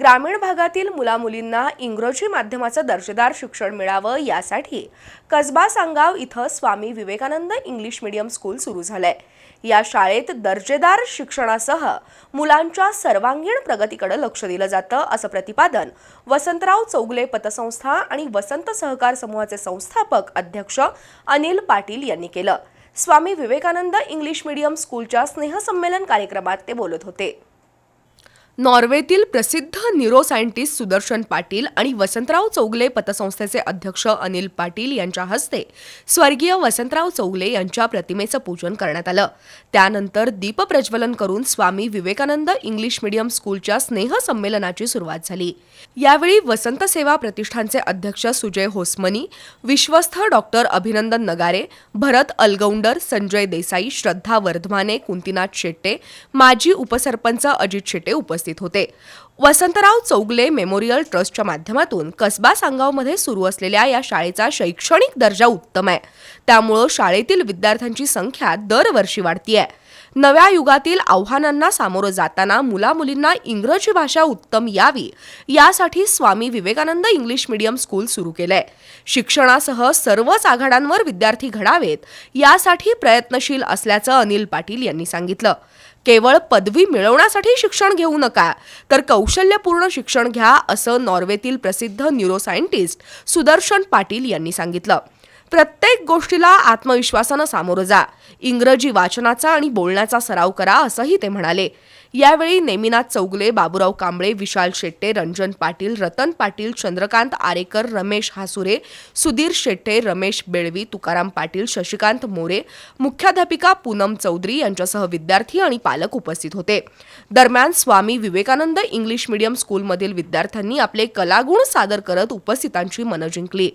ग्रामीण भागातील मुलामुलींना इंग्रजी माध्यमाचं दर्जेदार शिक्षण मिळावं यासाठी कसबा सांगाव इथं Swami Vivekanand English medium school सुरू झालंय. या शाळेत दर्जेदार शिक्षणासह मुलांच्या सर्वांगीण प्रगतीकडे लक्ष दिलं जातं असं प्रतिपादन वसंतराव चौगले पतसंस्था आणि वसंत सहकार समूहाचे संस्थापक अध्यक्ष अनिल पाटील यांनी केलं. स्वामी विवेकानंद इंग्लिश मीडियम स्कूलच्या स्नेहसंमेलन कार्यक्रमात ते बोलत होते. नॉर्वेतील प्रसिद्ध न्यूरोसायंटिस्ट सुदर्शन पाटील आणि वसंतराव चौगले पतसंस्थेचे अध्यक्ष अनिल पाटील यांच्या हस्ते स्वर्गीय वसंतराव चौगले यांच्या प्रतिमेचं पूजन करण्यात आलं. त्यानंतर दीपप्रज्वलन करून स्वामी विवेकानंद इंग्लिश मीडियम स्कूलच्या स्नेहसंमेलनाची सुरुवात झाली. यावेळी वसंत सेवा प्रतिष्ठानचे अध्यक्ष सुजय होसमनी विश्वस्थ डॉक्टर अभिनंदन नगारे भरत अलगौंडर संजय देसाई श्रद्धा वर्धमाने कुंतीनाथ शेट्टे माजी उपसरपंच अजित शेट्टे उपस्थित होते. वसंतराव चौगले मेमोरियल ट्रस्टच्या माध्यमातून कसबा सांगावमध्ये सुरू असलेल्या या शाळेचा शैक्षणिक दर्जा उत्तम आहे. त्यामुळं शाळेतील विद्यार्थ्यांची संख्या दरवर्षी वाढती आहे नव्या युगातील आव्हानांना सामोरं जाताना मुलामुलींना इंग्रजी भाषा उत्तम यावी यासाठी Swami Vivekanand English medium school सुरू केलंय. शिक्षणासह सर्वच आघाड्यांवर विद्यार्थी घडावेत यासाठी प्रयत्नशील असल्याचं अनिल पाटील यांनी सांगितलं. केवळ पदवी मिळवण्यासाठी शिक्षण घेऊ नका तर कौशल्यपूर्ण शिक्षण घ्या असं नॉर्वेतील प्रसिद्ध न्यूरोसायंटिस्ट सुदर्शन पाटील यांनी सांगितलं. प्रत्येक गोष्टीला आत्मविश्वासानं सामोरं जा. इंग्रजी वाचनाचा आणि बोलण्याचा सराव करा असंही ते म्हणाले. यावेळी नेमिनाथ चौगले बाबूराव कांबळे विशाल शेट्टे रंजन पाटील रतन पाटील चंद्रकांत आरेकर रमेश हासुरे सुधीर शेट्टे रमेश बेळवी तुकाराम पाटील शशिकांत मोरे मुख्याध्यापिका पूनम चौधरी यांच्यासह विद्यार्थी आणि पालक उपस्थित होते. दरम्यान स्वामी विवेकानंद इंग्लिश मीडियम स्कूलमधील विद्यार्थ्यांनी आपले कलागुण सादर करत उपस्थितांची मनं जिंकली.